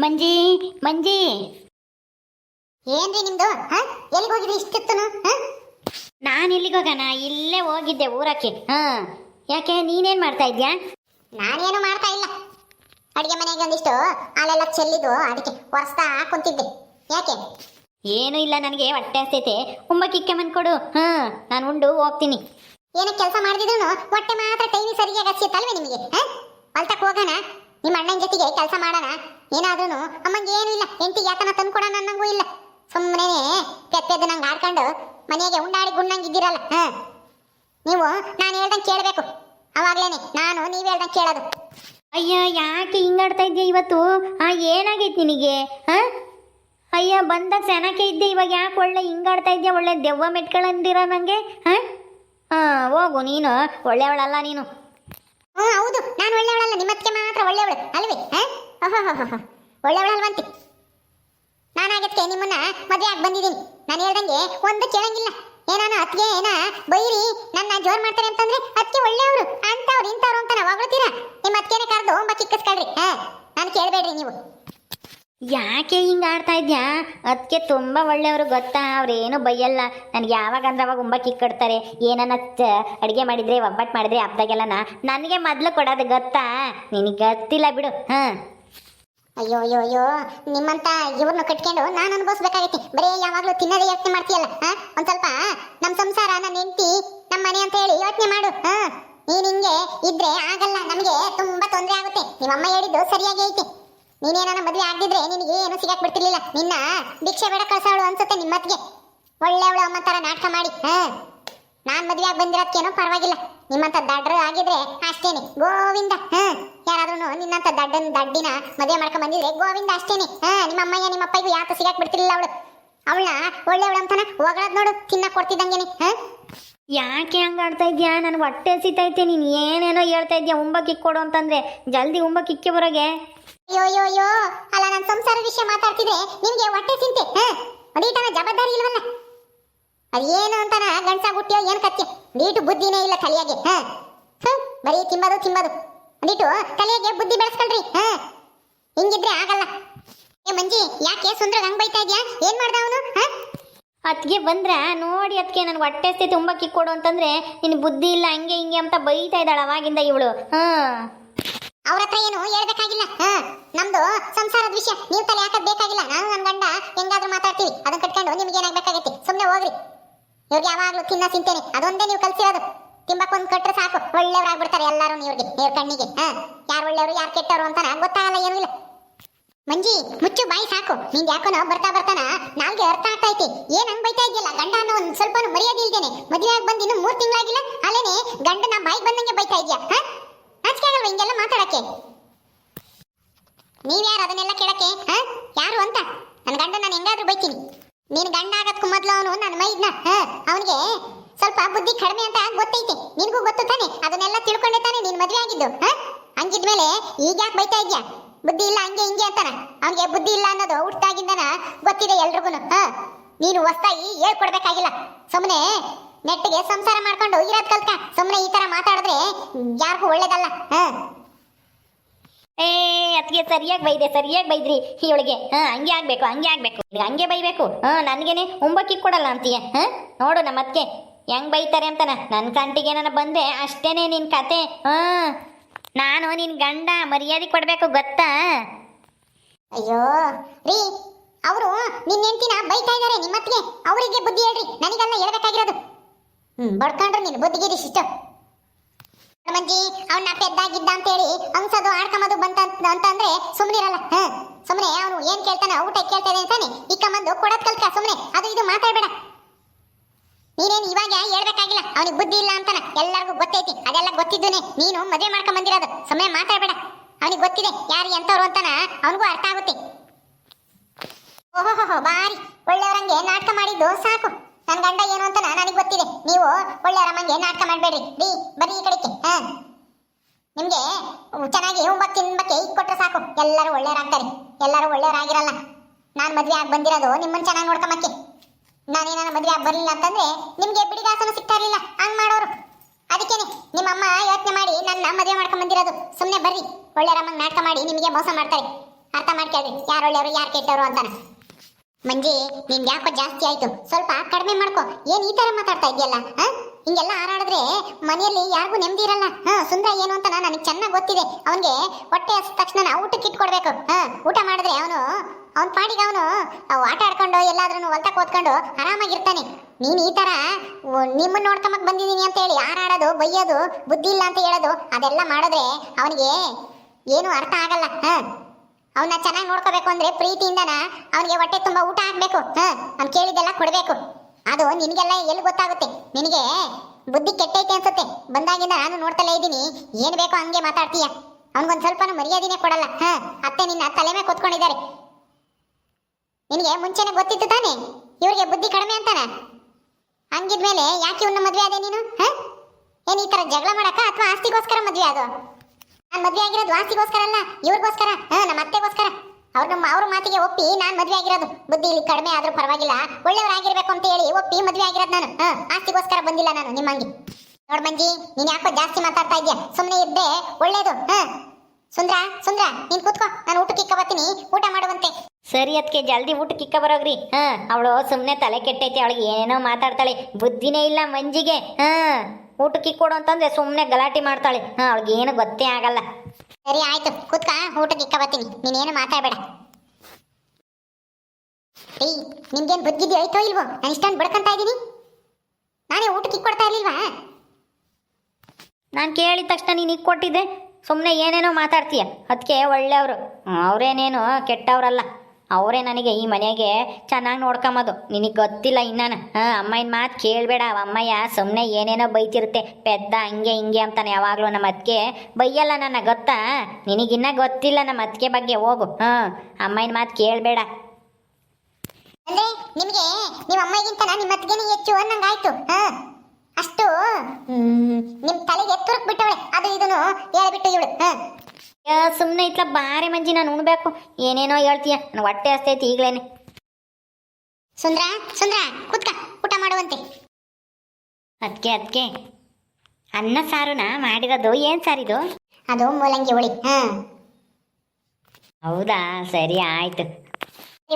ಮಂಜಿ ಮಂಜಿ. ಏನ್ರಿ ನಿಮ್ದು? ಎಲ್ಲಿಗೆ ಹೋಗಿದ್ರಿ ಇಷ್ಟಿತ್ತನು? ಹ? ನಾನು ಎಲ್ಲಿಗೆ ಹೋಗೋಣ? ಇಲ್ಲೇ ಹೋಗಿದ್ದೆ ಊರಕ್ಕೆ. ಹಾ. ಯಾಕೆ, ನೀನೇನ್ ಮಾಡ್ತಾ ಇದ್ಯಾ? ನಾನೇನು ಮಾಡ್ತಾ ಇಲ್ಲ. ಅಡಿಗೆ ಮನೆಗೆ ಒಂದಿಷ್ಟು ಹಾಲೆಲ್ಲ ಚೆಲ್ಲಿದ್ದು ಅದಕ್ಕೆ ಒರೆಸ್ತಾ ಕುಂತಿದ್ದೆ. ಯಾಕೆ? ಏನು ಇಲ್ಲ, ನನಗೆ ಹೊಟ್ಟೆ ಹಸ್ತೈತೆ. ಮನ್ ಕೊಡು. ಹಾ, ನಾನು ಉಂಡು, ಹೋಗ್ತೀನಿ. ಏನೋ ಕೆಲಸ ಮಾಡಿದ್ರು ಹೊಟ್ಟೆ ಮಾತ್ರ ಟೈಮಿಗೆ ಸರಿಯಾಗಿ ಹಚ್ಚಿತ್ತಲ್ವೇ ನಿಮಗೆ? ಹೊಲ್ತಕ್ಕೆ ಹೋಗೋಣ. ನಿಮ್ಮ ಅಣ್ಣನ ಜೊತೆಗೆ ಕೆಲಸ ಮಾಡೋಣ. ಏನಾದ್ರೂ ಅಮ್ಮಂಗೆ ಏನು ಇಲ್ಲ. ಹೆಂಡತಿಗೆ ಯಾತನ ತಂದ್ಕೊಡೋಣ ಅನ್ನಂಗೂ ಇಲ್ಲ. ಸುಮ್ಮನೆ ಪೆಪ್ಪೆದ್ದು ನಂಗೆ ಆಡ್ಕೊಂಡು ಮನೆಗೆ ಉಂಡಾಡಿ ಉಣ್ಣಂಗಿರಲ್ಲ ಹಾಂ? ನೀವು ನಾನು ಹೇಳ್ದಂಗೆ ಕೇಳಬೇಕು. ಅವಾಗ್ಲೇನೆ ನಾನು ನೀವು ಹೇಳ್ದಂಗೆ ಕೇಳೋದು. ಅಯ್ಯ ಯಾಕೆ ಹಿಂಗಾಡ್ತಾ ಇದ್ದೀಯ ಇವತ್ತು? ಆ ಏನಾಗೈತೆ ನಿನಗೆ ಹಾಂ? ಅಯ್ಯ ಬಂದಾಗ ಚೆನ್ನಾಕೆ ಇದ್ದೆ ಇವಾಗ ಯಾಕೆ ಒಳ್ಳೆ ಹಿಂಗಾಡ್ತಾ ಇದ್ದೀಯ? ಒಳ್ಳೆ ದೆವ್ವ ಮೆಟ್ಕೊಳ್ಳಂದಿರ ನನಗೆ ಹಾಂ? ಹಾಂ ಹೋಗು ನೀನು ಒಳ್ಳೆಯವಳಲ್ಲ ನೀನು. ಹ್ಞೂ ಹೌದು. ನಾನು ಒಳ್ಳೆಯವಳಲ್ಲ ನಿಮ್ಮತ್ತಿಗೆ ಮಾತ್ರ ಒಳ್ಳೆಯವಳು ಅಲ್ವೇ ಹ? ಒಳ್ಳೆಯವಳಲ್ವಂತಿ ನಾನಾಗತ್ತೆ ನಿಮ್ಮನ್ನ ಮದುವೆ ಆಗಿ ಬಂದಿದ್ದೀನಿ. ನಾನು ಹೇಳ್ದಂಗೆ ಒಂದು ಕೇಳಂಗಿಲ್ಲ. ಏನಾನ ಅತ್ತಿಗೆ ಏನ, ಬೈರಿ ನನ್ನ ಜೋರ್ ಮಾಡ್ತಾರೆ ಅಂತಂದ್ರೆ ಅತ್ತಿಗೆ ಒಳ್ಳೆಯವರು ಅಂತವ್ರು ಇಂಥವ್ರು ಅಂತ ನಾವು ಹೊಗಳ್ತೀರಾ? ನಿಮ್ಮ ಅತ್ತಿಗೆನೆ ಕರೆದು ಒಂಬ ಕಿಕ್ಕಿಸ್ಕೊಳ್ರಿ ಹಾ? ನಾನು ಕೇಳಬೇಡ್ರಿ ನೀವು. ಯಾಕೆ ಹಿಂಗೆ ಆಡ್ತಾ ಇದ್ಯಾ? ಅದಕ್ಕೆ ತುಂಬ ಒಳ್ಳೆಯವರು ಗೊತ್ತಾ? ಅವ್ರೇನು ಬೈಯಲ್ಲ. ನನಗೆ ಯಾವಾಗ ಅಂದ್ರೆ ಅವಾಗ ಉಂಬ ಕಿಕ್ಕಡ್ತಾರೆ ಏನನ್ನ ಅಡುಗೆ ಮಾಡಿದ್ರೆ ಒಬ್ಬಟ್ಟು ಮಾಡಿದ್ರೆ ಹಬ್ಬದಾಗೆಲ್ಲನ ನನಗೆ ಮೊದಲು ಕೊಡೋದು ಗೊತ್ತಾ? ನಿನಗೆ ಗೊತ್ತಿಲ್ಲ ಬಿಡು, ಹಾಂ? ಅಯ್ಯೋ ಅಯ್ಯೋ ಅಯ್ಯೋ, ನಿಮ್ಮಂತ ಇವ್ರನ್ನ ಕಟ್ಕೊಂಡು ನಾನು ಅನುಭವಿಸ್ಬೇಕಾಗೈತಿ. ಬರೀ ಯಾವಾಗ್ಲೂ ತಿನ್ನೋದೇ ಯೋಚನೆ ಮಾಡ್ತೀಯಲ್ಲ ಒಂದ್ ಸ್ವಲ್ಪ ನಮ್ ಸಂಸಾರ ನನ್ನ ಹೆಂಡತಿ ನಮ್ಮ ಮನೆ ಅಂತ ಹೇಳಿ ಯೋಚನೆ ಮಾಡು, ಹಾ? ನೀನ್ ಹಿಂಗೆ ಇದ್ರೆ ಆಗಲ್ಲ, ನಮಗೆ ತುಂಬಾ ತೊಂದರೆ ಆಗುತ್ತೆ. ನಿಮ್ಮಮ್ಮ ಹೇಳಿದ್ದು ಸರಿಯಾಗಿ ಐತಿ. ನೀನೇನ ಮದ್ವೆ ಆಗದಿದ್ರೆ ನಿನಗೆ ಏನು ಸಿಗಾಕ್ ಬಿಡ್ತಿರ್ಲಿಲ್ಲ. ನಿನ್ನ ಭಿಕ್ಷೆ ಬೇಡ ಕಳ್ಸವಳು ಅನ್ಸುತ್ತೆ ನಿಮ್ಮತ್ಗೆ. ಒಳ್ಳೆಯವಳು ಅಮ್ಮ ತರ ನಾಟಕ ಮಾಡಿ, ಹಾ? ನಾನ್ ಮದ್ವೆ ಆಗಿ ಬಂದಿರೋದಕ್ಕೇನೋ ಪರವಾಗಿಲ್ಲ. ನಿಮ್ಮಂತ ದಡ್ರು ಆಗಿದ್ರೆ ಅಷ್ಟೇನೆ. ಗೋವಿಂದ, ಹ? ಯಾರಾದ್ರೂ ನಿನ್ನಂತ ದಡ್ಡನ್ ದಡ್ಡಿನ ಮದುವೆ ಮಾಡ್ಕೊಂಡ್ ಬಂದಿದ್ರೆ ಗೋವಿಂದ ಅಷ್ಟೇನೆ. ಹಾ ನಿಮ್ಮ ಅಮ್ಮಯ್ಯ ನಿಮ್ಮ ಅಪ್ಪಯ್ಯಗೂ ಯಾತ ಸಿಗಾಕ್ ಬಿಡ್ತಿರ್ಲಿಲ್ಲ ಅವಳು. ಅವಳನ್ನ ಒಳ್ಳೆಯವಳು ಅಂತಾನ? ಹೋಗಳದ್ ನೋಡು ತಿನ್ನ ಕೊಡ್ತಿದ್ದಂಗೆನೆ ಹ? ಯಾಕೆ ಹಂಗಾಡ್ತಾ ಇದ್ಯಾ? ನನಗೆ ಹೊಟ್ಟೆ ಹಸಿತೈತೆ ನೀನು ಏನೇನೋ ಹೇಳ್ತಾ ಇದ್ಯಾ? ಉಂಬ ಕಿಕ್ ಕೊಡು ಅಂತಂದ್ರೆ ಜಲ್ದಿ ಉಂಬ ಕಿಕ್ಕೆ ಬರೋಗೆ. ಅಯ್ಯೋ ಅಯ್ಯೋ ಅಯ್ಯೋ. ಅಲ್ಲ ನಾನು ಸಂಸಾರ ವಿಷಯ ಮಾತಾಡ್ತಿದ್ರೆ ನಿಮ್ಗೆ ಹೊಟ್ಟೆ ಸಿಂತೆ ಹಾ? ಅದೀಟನ ಜವಾಬ್ದಾರಿ ಇಲ್ವಲ್ಲ? ಅದೇನು ಅಂತಾನ? ಗಂಡ್ಸ ಹುಟ್ಟಿಯೋ ಏನ್ ಕತ್ತೆ ನೀಟು ಬುದ್ಧಿನೇ ಇಲ್ಲ ತಲೆಯಾಗೆ ಹಾ? ಹ, ಬರೀ ತಿಂಬದು ತಿಂಬದು. ಒಂದಿಟ್ಟು ತಲೆಗೆ ಬುದ್ಧಿ ಬೆಳೆಸ್ಕೊಳ್ರಿ ಹಾ? ಹಿಂಗಿದ್ರೆ ಆಗಲ್ಲ. ಏ ಮಂಜಿ ಯಾಕೆ ಸುಂದ್ರ ಹಂಗ್ ಬೈತಾ ಇದ್ಯಾ? ಏನ್ ಮಾಡ್ದ ಅವನು ಅತ್ಗೆ ಬಂದ್ರೆ ನೋಡಿ ಅದಕ್ಕೆ ನಾನು ಹೊಟ್ಟೆ ಸ್ಥಿತಿ ತುಂಬಾ ಕಿಕ್ ಕೊಡು ಅಂತಂದ್ರೆ ನಿನ್ ಬುದ್ಧಿ ಇಲ್ಲ ಹಂಗೆ ಹಿಂಗೆ ಅಂತ ಬೈತಾ ಇದ್ದಾಳೆ ಅವಾಗಿಂದ ಇವಳು ಹಾ? ಅವ್ರ ಹತ್ರ ಏನು ಹೇಳ್ಬೇಕಾಗಿಲ್ಲ ಹ? ನಮ್ದು ಸಂಸಾರದ ವಿಷಯ ನೀವು ತಲೆ ಹಾಕದ್ ಬೇಕಾಗಿಲ್ಲ. ನಾನು ನನ್ನ ಗಂಡ ಹೆಂಗಾದ್ರೂ ಮಾತಾಡ್ತೀವಿ. ಅದನ್ನ ಕಟ್ಕೊಂಡು ನಿಮ್ಗೆ ಏನಾಗ್ಬೇಕಾಗೈತಿ ಸುಮ್ಮನೆ ಹೋಗ್ರಿ. ಇವ್ರಿಗೆ ಯಾವಾಗ್ಲೂ ತಿನ್ನ ತಿಂತೇನೆ. ಅದೊಂದೇ ನೀವು ಕಲ್ಸಿರೋದು. ತಿಂಬಕ್ ಒಂದ್ ಕಟ್ರೆ ಸಾಕು. ಒಳ್ಳೆಯವ್ರಾಗ್ಬಿಡ್ತಾರೆ ಎಲ್ಲರೂ ಇವ್ರಿಗೆ ಇವ್ರ ಕಣ್ಣಿಗೆ, ಹ? ಯಾರು ಒಳ್ಳೆಯವರು, ಯಾರು ಕೆಟ್ಟವರು ಅಂತ ಗೊತ್ತಾಗಲ್ಲ, ಏನೂ ಇಲ್ಲ. ಮಂಜಿ, ಮುಚ್ಚು, ಬಾಯಿ ಸಾಕು. ನಿಂಗೆ ಯಾಕೋನೋ ಬರ್ತಾ ಬರ್ತಾನ, ನಾಲ್ಗೆ ಅರ್ಥ ಐತಿ. ಏನ್ ಹಂಗ್ ಬೈತಾ ಇದೆಯಲ್ಲ, ಗಂಡ ಅನ್ನೋ ಒಂದ್ ಸ್ವಲ್ಪ ಮರ್ಯಾದೆ ಇಲ್ದೇನೆ. ಮದುವೆ ಆಗಿ ಬಂದು ಮೂರ್ ತಿಂಗಳಾಗಿಲ್ಲ? ಅಲ್ಲೇನೆ, ಗಂಡನ ಬಾಯಿ ಬಂದಂಗೆ ಬೈತಾ ಇದೆಯಾ, ಹಾ? ಆಗಲ್ವಾ ಹಿಂಗೆಲ್ಲ ಮಾತಾಡಕ್ಕೆ? ನೀವ್ಯಾರು ಅದನ್ನೆಲ್ಲ ಕೇಳಕ್ಕೆ, ಹ? ಯಾರು ಅಂತ? ನನ್ನ ಗಂಡ ನಾನು ಹೆಂಗಾದ್ರೂ ಬೈತೀನಿ. ನೀನ್ ಗಂಡ ಆಗತ್ಕು ಮೊದಲು ಅವನು ನನ್ನ ಮೈದ್ನ, ಹ? ಅವನಿಗೆ ಸ್ವಲ್ಪ ಬುದ್ಧಿ ಕಡಿಮೆ ಅಂತ ಗೊತ್ತೈತೆ? ನಿನಗೂ ಗೊತ್ತು ತಾನೆ? ಅದನ್ನೆಲ್ಲ ತಿಳ್ಕೊಂಡೆ ತಾನೆ ನೀನ್ ಮದ್ವೆ ಆಗಿದ್ದು ಹಂಗಿದ್ಮೇಲೆ ಈಗ ಯಾಕೆ ಬೈತಾ ಇದ್ಯಾ ಬುದ್ಧಿ ಇಲ್ಲ, ಹಂಗೆ ಹಿಂಗೆ ಅಂತಾನ? ಅವನಿಗೆ ಬುದ್ಧಿ ಇಲ್ಲ ಅನ್ನೋದು ಹುಟ್ಟಾಗಿಂದನ ಗೊತ್ತಿದೆ ಎಲ್ರಿಗೂ ಹ? ನೀನು ಹೊಸ್ತಾಗಿ ಹೇಳ್ಕೊಡ್ಬೇಕಾಗಿಲ್ಲ. ಸುಮ್ಮನೆ ನೆಟ್ಟಿಗೆ ಸಂಸಾರ ಮಾಡ್ಕೊಂಡು ಇರೋದ್ ಕಲ್ತ ಸುಮ್ಮನೆ ಈ ತರ ಮಾತಾಡಿದ್ರೆ ಯಾರಿಗೂ ಒಳ್ಳೇದಲ್ಲ, ಹ? ಏ ಅತ್ಗೆ ಸರಿಯಾಗಿ ಬೈದೆ, ಸರಿಯಾಗಿ ಬೈದ್ರಿ ಇವಳಿಗೆ ಹಾ? ಹಂಗೆ ಆಗ್ಬೇಕು ಹಂಗೆ ಆಗ್ಬೇಕು. ಹಂಗೆ ಬೈಬೇಕು, ಹ? ನನಗೇನೆ ಉಂಬಕ್ಕಿ ಕೊಡಲ್ಲ ಅಂತೀಯ, ಹಾ? ನೋಡು ನಮ್ಮ ಅದಕ್ಕೆ ಹೆಂಗ್ ಬೈತಾರೆ ಅಂತಾನ? ನನ್ನ ಕಂಟಿಗೆ ನಾನು ಬಂದೆ ಅಷ್ಟೇನೆ ನಿನ್ ಕತೆ. ಹಾ. ನಾನು ನಿನ್ ಗಂಡ ಮರ್ಯಾದೆ ಕೊಡ್ಬೇಕು ಗೊತ್ತಾ? ಅಯ್ಯೋ. ರೀ, ಅವರು ನಿನ್ನ ಹೆಂಡತಿನ ಬೈತಾ ಇದಾರೆ ನಿಮ್ಮತ್ತಿಗೆ ಅವರಿಗೆ ಬುದ್ಧಿ ಹೇಳ್ರಿ, ನನಗೆಲ್ಲ ಹೇಳ್ಬೇಕಾಗಿರೋದು. ಹ್ಮ್, ಬಡ್ಕೊಂಡ್ರೆ ನೀನು, ಬುದ್ಧಿಗಿರಿ ಶಿಷ್ಟ. ಮಂಜಿ ಅವನ್ನ ಪೆದ್ದಾಗಿದ್ದ ಅಂತ ಹೇಳಿ ಅಂಸದು ಆಡ್ಕೊಂಬದು ಬಂತ ಅಂತಂದ್ರೆ ಸುಮ್ಮನಿರಲ್ಲ ಹ ಸುಮ್ಮನೆ ಅವನು ಏನು ಕೇಳ್ತಾನೆ ಊಟ ಕೇಳ್ತಾ ಇದೆ ಅಂತಾನೆ. ಕಮ್ಮಂದು ಕೊಡೋದ್ ಕಲ್ತ ಸುಮ್ಮನೆ ಅದು ಇದು ಮಾತಾಡ್ಬೇಡ. ನೀನೇನು ಇವಾಗ ಹೇಳ್ಬೇಕಾಗಿಲ್ಲ? ಅವನಿಗೆ ಬುದ್ಧಿ ಇಲ್ಲ ಅಂತಾನೆ. ಎಲ್ಲರಿಗೂ ಗೊತ್ತೈತಿ. ಅದೆಲ್ಲ ಗೊತ್ತಿದ್ದೇನೆ ನೀನು ಮದುವೆ ಮಾಡ್ಕೊಂಡ್ ಬಂದಿರೋದು. ಸಮಯ ಮಾತಾಡ್ಬೇಡ. ಅವನಿಗೆ ಗೊತ್ತಿದೆ. ಯಾರು ಎಂತವ್ರು ಅಂತಾನ ಅವನಿಗೂ ಅರ್ಥ ಆಗುತ್ತೆ. ಓಹೋ ಬಾರಿ. ಒಳ್ಳೆಯವರಂಗೆ ನಾಟಕ ಮಾಡಿದ್ದು ಸಾಕು. ನನ್ನ ಗಂಡ ಏನು ಅಂತಾನ ನನಗೆ ಗೊತ್ತಿದೆ. ನೀವು ಒಳ್ಳೆಯವರಮ್ಮಂಗೆ ನಾಟಕ ಮಾಡಬೇಡ್ರಿ. ರೀ ಬರೀ ಈ ಕಡೆಗೆ. ಹಾ. ನಿಮ್ಗೆ ಚೆನ್ನಾಗಿ ಉಂಬಕ್ ತಿನ್ಬಕ್ಕೆ ಈಗ ಕೊಟ್ರೆ ಸಾಕು. ಎಲ್ಲರೂ ಒಳ್ಳೆಯವರಾಗ್ತಾರೆ. ಎಲ್ಲರೂ ಒಳ್ಳೆಯವರಾಗಿರಲ್ಲ. ನಾನು ಮದುವೆ ಆಗಿ ಬಂದಿರೋದು ನಿಮ್ಮನ್ನ ಚೆನ್ನಾಗಿ ನೋಡ್ಕೊಂಬಕ್ಕೆ. ನಾನೇನ ಮದುವೆ ಬರಲಿಲ್ಲ ಅಂತಂದ್ರೆ ನಿಮ್ಗೆ ಬಿಡಿಗಾಸನ ಸಿಗ್ತಾ ಇರ್ಲಿಲ್ಲ. ಹಂಗ್ ಮಾಡೋರು. ಅದಕ್ಕೇನೆ, ನಿಮ್ಮಮ್ಮ ಯೋಚನೆ ಮಾಡಿ ನನ್ನ ಮದುವೆ ಮಾಡ್ಕೊಂಡ್ ಬಂದಿರೋದು ಸುಮ್ಮನೆ ಬರ್ರಿ. ಒಳ್ಳೆ ರಮ್ಮಂಗ್ ನಾಟಕ ಮಾಡಿ ನಿಮಗೆ ಮೋಸ ಮಾಡ್ತಾರೆ. ಅರ್ಥ ಮಾಡ್ಕೊಳ್ರಿ ಯಾರು ಒಳ್ಳೆಯವರು, ಯಾರು ಕೆಟ್ಟವರು ಅಂತಾನ. ಮಂಜಿ ನಿನ್ ಯಾಕೋ ಜಾಸ್ತಿ ಆಯ್ತು. ಸ್ವಲ್ಪ ಕಡಿಮೆ ಮಾಡ್ಕೊ. ಏನ್ ಈ ತರ ಮಾತಾಡ್ತಾ ಇದೆಯಲ್ಲ ಹಿಂಗೆಲ್ಲ ಹಾರಾಡಿದ್ರೆ ಮನೆಯಲ್ಲಿ ಯಾರಿಗೂ ನೆಮ್ಮದಿ ಇರಲ್ಲ. ಹಾ, ಸುಂದರ ಏನು ಅಂತ ನನಗೆ ಚೆನ್ನಾಗಿ ಗೊತ್ತಿದೆ. ಅವನಿಗೆ ಹೊಟ್ಟೆ ಹಸಿದ ತಕ್ಷಣ ಊಟಕ್ಕೆ ಇಟ್ಕೊಡ್ಬೇಕು ಹಾ, ಊಟ ಮಾಡಿದ್ರೆ ಅವನು ಅವನ ಪಾಡಿಗೆ ಅವನು ಆಟ ಆಡ್ಕೊಂಡು ಎಲ್ಲಾದ್ರೂ ಹೊಲ್ತಾ ಕೂತ್ಕೊಂಡು ಆರಾಮಾಗಿರ್ತಾನೆ. ನೀನು ಈ ತರ ನಿಮ್ಮನ್ನ ನೋಡ್ಕೊಂಬಕ್ ಬಂದಿದ್ದೀನಿ ಅಂತ ಹೇಳಿ ಹಾರಾಡೋದು ಬೈಯೋದು ಬುದ್ಧಿ ಇಲ್ಲ ಅಂತ ಹೇಳೋದು, ಅದೆಲ್ಲ ಮಾಡಿದ್ರೆ ಅವನಿಗೆ ಏನು ಅರ್ಥ ಆಗಲ್ಲ, ಹಾ? ಅವನ್ನ ಚೆನ್ನಾಗಿ ನೋಡ್ಕೋಬೇಕು ಅಂದ್ರೆ ಪ್ರೀತಿಯಿಂದನ ಅವನಿಗೆ ಹೊಟ್ಟೆ ತುಂಬಾ ಊಟ ಹಾಕ್ಬೇಕು, ಹ? ಅವ್ನು ಕೇಳಿದ್ದೆಲ್ಲ ಕೊಡ್ಬೇಕು. ಅದು ನಿನಗೆಲ್ಲ ಎಲ್ಲಿ ಗೊತ್ತಾಗುತ್ತೆ? ನಿನಗೆ ಬುದ್ಧಿ ಕೆಟ್ಟೈತೆ ಅನ್ಸುತ್ತೆ. ಬಂದಾಗಿಂದ ನಾನು ನೋಡ್ತಲೇ ಇದ್ದೀನಿ. ಏನ್ ಬೇಕೋ ಹಂಗೆ ಮಾತಾಡ್ತೀಯ. ಅವ್ನಿಗೊಂದ್ ಸ್ವಲ್ಪನೂ ಮರ್ಯಾದಿನೇ ಕೊಡಲ್ಲ, ಹ? ಅತ್ತೆ ನಿನ್ನ ತಲೆ ಮೇಲೆ ಕೂತ್ಕೊಂಡಿದ್ದಾರೆ. ನಿನಗೆ ಮುಂಚೆನೆ ಗೊತ್ತಿತ್ತು ತಾನೆ? ಇವರಿಗೆ ಬುದ್ಧಿ ಕಡಿಮೆ ಅಂತಾನ? ಹಂಗಿದ್ಮೇಲೆ ಯಾಕೆ ಇವನ್ನ ಮದುವೆ ಆದೆ ನೀನು, ಹ? ಏನ್ ಈ ತರ ಜಗಳ ಮಾಡಕ ಅಥವಾ ಆಸ್ತಿಗೋಸ್ಕರ ಮದ್ವೆ ಅದು ನಾನ್ ಮದ್ವೆ ಆಗಿರೋದು ಆಸ್ತಿಗೋಸ್ಕರ ಅಲ್ಲ, ಇವ್ರಿಗೋಸ್ಕರ, ಹಾ ನಮ್ಮ ಅತ್ತೆಗೋಸ್ಕರ. ಅವ್ರ ನಮ್ಮ, ಅವ್ರ ಮಾತಿಗೆ ಒಪ್ಪಿ ನಾನ್ ಮದ್ವೆ ಆಗಿರೋದು. ಬುದ್ಧಿ ಇಲ್ಲಿ ಕಡಿಮೆ ಆದ್ರೂ ಪರವಾಗಿಲ್ಲ, ಒಳ್ಳೆಯವರಾಗಿರ್ಬೇಕು ಅಂತ ಹೇಳಿ ಒಪ್ಪಿ ಮದ್ವೆ ಆಗಿರೋದು ನಾನು, ಹಾ, ಆಸ್ತಿಗೋಸ್ಕರ ಬಂದಿಲ್ಲ ನಾನು ನಿಮ್ಮಂಗೆ. ನೋಡ್ ಮಂಜಿ, ನೀನ್ ಯಾಕೋ ಜಾಸ್ತಿ ಮಾತಾಡ್ತಾ ಇದ್ಯಾ ಸುಮ್ನೆ ಇದ್ದೆ, ಒಳ್ಳೇದು, ಹಾ. ಸುಂದ್ರ ಸುಂದ್ರ, ನೀನ್ ಕೂತ್ಕೋ, ನಾನು ಊಟಕ್ಕೆ ಬರ್ತೀನಿ, ಊಟ ಮಾಡುವಂತೆ. ಸರಿ ಅದಕ್ಕೆ ಜಲ್ದಿ ಊಟ ಕಿಕ್ಕ ಬರೋಗ್ರಿ. ಹಾ ಅವಳು ಸುಮ್ಮನೆ ತಲೆ ಕೆಟ್ಟೈತಿ ಅವಳಿಗೆ ಏನೇನೋ ಮಾತಾಡ್ತಾಳೆ. ಬುದ್ಧಿನೇ ಇಲ್ಲ ಮಂಜಿಗೆ. ಹಾ ಊಟಕ್ಕೆ ಕೊಡು ಅಂತಂದ್ರೆ ಸುಮ್ಮನೆ ಗಲಾಟೆ ಮಾಡ್ತಾಳೆ. ಹಾ ಅವಳಿಗೆ ಏನು ಗೊತ್ತೇ ಆಗಲ್ಲ. ಸರಿ ಆಯ್ತು. ಕೂತ್ಕ ಊಟ ಕಿಕ್ಕ ಬರ್ತೀನಿ. ನೀನೇನು ಮಾತಾಡ್ಬೇಡ. ಏಯ್ ನಿಮ್ಗೇನ್ ಬುದ್ಧಿದ್ದಿ ಆಯ್ತೋ ಇಲ್ವೋ? ನಾನು ಇಷ್ಟೊಂದು ಬಡ್ಕಂತ ಇದ್ದೀನಿ. ನಾನೇ ಊಟಕ್ಕೆ ಇಕ್ಕೊಡ್ತಾ ಇರ್ಲಿಲ್ವಾ? ನಾನು ಕೇಳಿದ ತಕ್ಷಣ ನೀನು ಈಗ ಕೊಟ್ಟಿದ್ದೆ. ಸುಮ್ಮನೆ ಏನೇನೋ ಮಾತಾಡ್ತೀಯ. ಅದಕ್ಕೆ ಒಳ್ಳೆಯವರು. ಅವರೇನೇನು ಕೆಟ್ಟವರಲ್ಲ. ಅವರೇ ನನಗೆ ಈ ಮನೆಗೆ ಚೆನ್ನಾಗಿ ನೋಡ್ಕೊಂಬೋದು ನಿನಗೆ ಗೊತ್ತಿಲ್ಲ ಇನ್ನಾನ? ಹಾಂ ಅಮ್ಮನ ಮಾತು ಕೇಳಬೇಡ. ಅಮ್ಮಯ್ಯ ಸುಮ್ಮನೆ ಏನೇನೋ ಬೈತಿರುತ್ತೆ. ಪೆದ್ದ, ಹಂಗೆ, ಹಿಂಗೆ ಅಂತಾನೆ ಯಾವಾಗಲೂ ನಮ್ಮ ಅದಕ್ಕೆ ಬೈಯಲ್ಲ ನನ್ನ, ಗೊತ್ತಾ? ನಿನಗಿನ್ನ ಗೊತ್ತಿಲ್ಲ ನಮ್ಮ ಅದಕ್ಕೆ ಬಗ್ಗೆ, ಹೋಗು. ಹಾಂ ಅಮ್ಮನ ಮಾತು ಕೇಳಬೇಡ. ಅಂದ್ರೆ ನಿಮಗೆ ನಿಮ್ಮ ಅಮ್ಮಗಿಂತ ನಿಮ್ಮ ಅತ್ತಿಗೆನೇ ಹೆಚ್ಚು ಅನ್ನಂಗಾಯ್ತು. ಹಾ, ಅಷ್ಟು ನಿಮ್ಮ ನಿಮ್ ತಲೆಗೆ ಎತ್ತುರಕ್ ಬಿಟ್ಟವಳೆ. ಅದು ಇದನ್ನು ಹೇಳ್ಬಿಟ್ಟು ಇವಳು. ಹಾ. ಸುಮ್ಮನೆ ಇತ್ಲ ಬಾರೆ ಮಂಜಿ ನಾನು ಉಣ್ಬೇಕು. ಏನೇನೋ ಹೇಳ್ತೀಯ. ನನ್ನ ಹೊಟ್ಟೆ ಹಸ್ತೈತಿ ಈಗಲೇನೆ. ಸುಂದ್ರ ಸುಂದ್ರ ಕೂತ್ಕ ಊಟ ಮಾಡುವಂತೆ. ಅದಕ್ಕೆ ಅದಕ್ಕೆ ಅನ್ನ ಸಾರುನ ಮಾಡಿರೋದು? ಏನು ಸಾರಿದು? ಅದು ಮೂಲಂಗಿ ಹುಳಿ ಹಾ. ಹೌದಾ? ಸರಿ ಆಯ್ತು.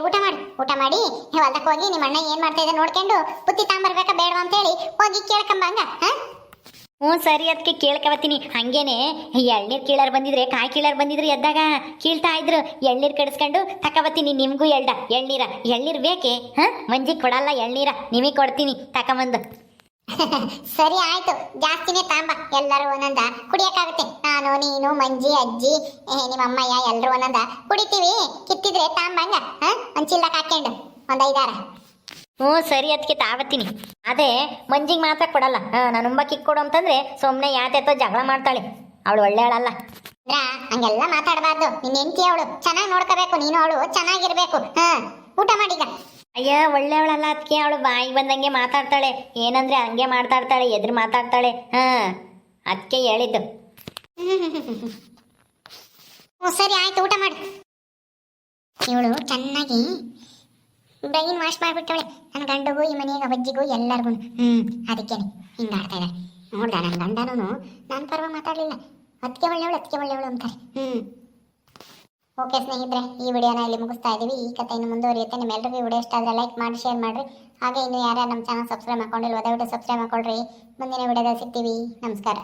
ಊಟ ಮಾಡಿ. ಊಟ ಮಾಡಿ ಹೊಲ್ದಕ್ಕೆ ಹೋಗಿ ನಿಮ್ಮ ಅಣ್ಣ ಏನ್ ಮಾಡ್ತಾ ಇದೆ ನೋಡ್ಕೊಂಡು ಬುತ್ತಿ ತಾಂಬರ್ಬೇಕಾ ಬೇಡವಾ ಅಂತ ಹೇಳಿ ಹೋಗಿ ಕೇಳ್ಕೊಂಬಂಗ ಹಾ? ಹ್ಞೂ ಸರಿ ಅದಕ್ಕೆ ಕೇಳ್ಕೊಬತ್ತೀನಿ ಹಂಗೇನೆ ಎಳ್ನೀರು ಕೀಳರ್ ಬಂದಿದ್ರೆ ಕಾಯಿ ಕೀಳರ್ ಬಂದಿದ್ರು ಎದ್ದಾಗ ಕೀಳ್ತಾ ಇದ್ರು. ಎಳ್ನೀರು ಕಡಿಸ್ಕೊಂಡು ತಕೊಬತ್ತೀನಿ ನಿಮಗೂ ಎಳ್ಡ ಎಳ್ನೀರ. ಎಳ್ನೀರು ಬೇಕೆ? ಹಾಂ? ಮಂಜಿ ಕೊಡಲ್ಲ ಎಳ್ನೀರ. ನಿಮಗೆ ಕೊಡ್ತೀನಿ ತಕೊಂಬಂದು ಸರಿ ಆಯ್ತು. ಜಾಸ್ತಿನೇ ತಾಂಬ. ಎಲ್ಲರೂ ಒಂದೊಂದ ಕುಡಿಯಕ್ಕಾಗುತ್ತೆ. ನಾನು ನೀನು ಮಂಜಿ ಅಜ್ಜಿ ಏ, ನಿಮ್ಮ ಅಮ್ಮಯ್ಯ ಎಲ್ಲರೂ ಒಂದೊಂದ ಕುಡಿತೀವಿ. ಕಿತ್ತಿದ್ರೆ ತಾಂಬಂಗ ಹಾ? ಒಂದ್ ಚಿಲ್ಲಕ್ ಹಾಕೊಂಡು ಒಂದ್ ಹ್ಞೂ ಸರಿ ಅದಕ್ಕೆ ತಾವತ್ತೀನಿ ಅದೇ ಮಂಜಿಗೆ ಮಾತ್ರ ಕೊಡಲ್ಲ. ಹಾಂ ನಾನು ಕಿಕ್ ಕೊಡು ಅಂತಂದ್ರೆ ಸುಮ್ಮನೆ ಯಾತೆತ್ತೋ ಜಗಳ ಮಾಡ್ತಾಳೆ. ಅವಳು ಒಳ್ಳೆಯವಳಲ್ಲ ಅಂದ್ರ ಹಂಗೆಲ್ಲ ಮಾತಾಡಬಾರ್ದು. ನಿನ್ನ ಹೆಂಡತಿ ಅವಳು. ಚೆನ್ನಾಗಿ ನೋಡ್ಕೋಬೇಕು ನೀನು ಅವಳು. ಚೆನ್ನಾಗಿರ್ಬೇಕು. ಹಾ ಊಟ ಮಾಡೀಗ. ಅಯ್ಯ ಒಳ್ಳೆಯವಳಲ್ಲ ಅದಕ್ಕೆ ಅವಳು ಬಾಯಿಗೆ ಬಂದಂಗೆ ಮಾತಾಡ್ತಾಳೆ. ಏನಂದ್ರೆ ಹಂಗೆ ಮಾತಾಡ್ತಾಳೆ ಎದುರು ಮಾತಾಡ್ತಾಳೆ. ಹಾಂ ಅದಕ್ಕೆ ಹೇಳಿದ್ದು. ಹ್ಞೂ ಸರಿ ಆಯ್ತು ಊಟ ಮಾಡಿ. ಇವಳು ಚೆನ್ನಾಗಿ ಬ್ರೈನ್ ವಾಶ್ ಮಾಡ್ಬಿಟ್ಟವಳೆ. ನನ್ನ ಗಂಡಗೂ, ಈ ಮನೆಯ ಅಜ್ಜಿಗೂ ಎಲ್ಲರಿಗೂ ಹ್ಮ್, ಅದಕ್ಕೇನೆ. ಹಿಂಗ ಆಡ್ತಾ ಇದ್ದಾರೆ ನೋಡ್ದ ನನ್ನ ಗಂಡನೂ ನನ್ನ ಪರ್ವ ಮಾತಾಡಲಿಲ್ಲ. ಅದಕ್ಕೆ ಒಳ್ಳೆಯವಳು ಅದಕ್ಕೆ ಒಳ್ಳೆಯವಳು ಅಂತಾರೆ. ಹ್ಮ್. ಓಕೆ ಸ್ನೇಹಿತರೆ, ಈ ವಿಡಿಯೋನ ಇಲ್ಲಿ ಮುಗಿಸ್ತಾ ಇದೀವಿ. ಈ ಕಥೆ ಇನ್ನು ಮುಂದುವರಿಯುತ್ತೆ. ನಿಮ್ಮೆಲ್ಲರಿಗೂ ವಿಡಿಯೋ ಇಷ್ಟ ಆದರೆ ಲೈಕ್ ಮಾಡಿ, ಶೇರ್ ಮಾಡಿರಿ. ಹಾಗೆ ಇನ್ನು ಯಾರ್ಯಾರು ನಮ್ಮ ಚಾನಲ್ ಸಬ್ಸ್ಕ್ರೈಬ್ ಮಾಡ್ಕೊಂಡಿಲ್ವೋ, ದಯವಿಟ್ಟು ಸಬ್ಸ್ಕ್ರೈಬ್ ಮಾಡ್ಕೊಳ್ರಿ. ಮುಂದಿನ ವಿಡಿಯೋದಲ್ಲಿ ಸಿಗ್ತೀವಿ. ನಮಸ್ಕಾರ.